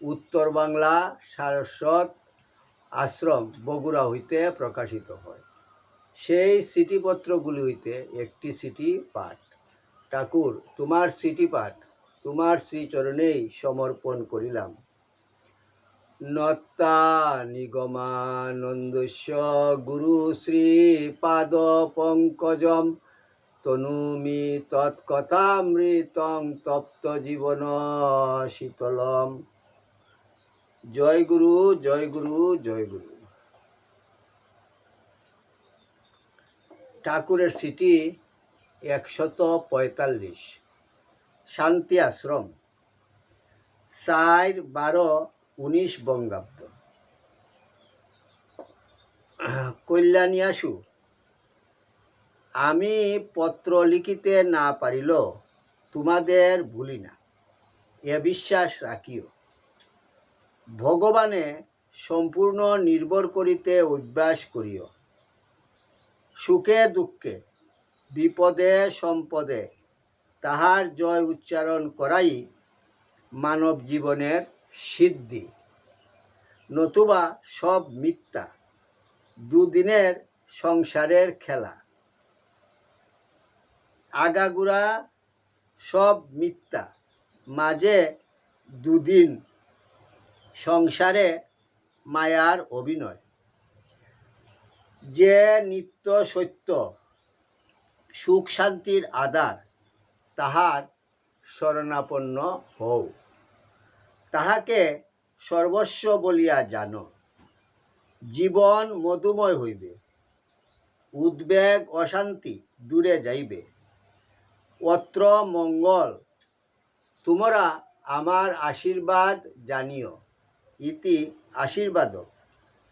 উত্তর বাংলা সারস্বত আশ্রম বগুড়া হইতে প্রকাশিত হয়। সেই সিটিপত্রগুলি হইতে একটি সিটি পাঠ। ঠাকুর, তোমার সিটি পাঠ, তোমার শ্রীচরণেই সমর্পণ করিলাম। নত্তা গুরু শ্রী পাদ পঙ্কজম, তনুমি তৎকথামৃতং তপ্ত জীবন শীতলম। জয় গুরু জয় গুরু জয় গুরু। ঠাকুরের সিটি একশত পঁয়তাল্লিশ। শান্তি আশ্রম। চার বারো উনিশ বঙ্গাব্দ। কল্যাণী আসু। আমি পত্র লিখিতে না পারিল, তোমাদের ভুলি না। এ বিশ্বাস রাখিও। ভগবানে সম্পূর্ণ নির্ভর করিতে অভ্যাস করিও। সুখে, দুঃখে, বিপদে, সম্পদে তাহার জয় উচ্চারণ করাই মানব জীবনের সিদ্ধি। নতুবা সব মিথ্যা, দুদিনের সংসারের খেলা। আগাগুড়া সব মিথ্যা, মাঝে দুদিন সংসারে মায়ার অভিনয়। যে নিত্য সত্য, সুখ শান্তির আধার, তাহার শরণাপন্ন হও। তাহাকে সর্বস্ব বলিয়া জানো। জীবন মধুময় হইবে। উদ্বেগ, অশান্তি দূরে যাইবে। অত্র মঙ্গল, তোমরা আমার আশীর্বাদ জানিও। ইতি আশীর্বাদ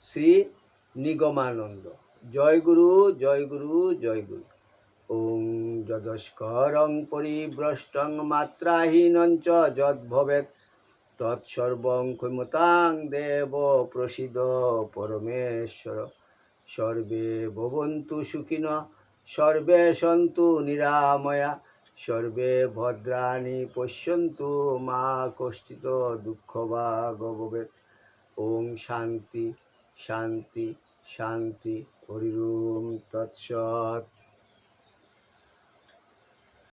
শ্রী নিগমানন্দ। জয় গুরু জয় গুরু জয় গুরু। ওং যদস্করং পরিভ্রষ্টং মাত্রাহীনঞ্চ যদ্ভবেৎ। তৎসর্বং ক্ষমতাং দেব প্রসিদ পরমেশ্বর। সর্বে ভবন্তু সুখিন, সর্বে সন্তু নিরাময়া। সর্বে ভদ্রাণি পশ্যন্তু মা কষ্টিত দুঃখ বা ভবেৎ ওং শান্তি শান্তি শান্তি হরিরুম তৎসৎ।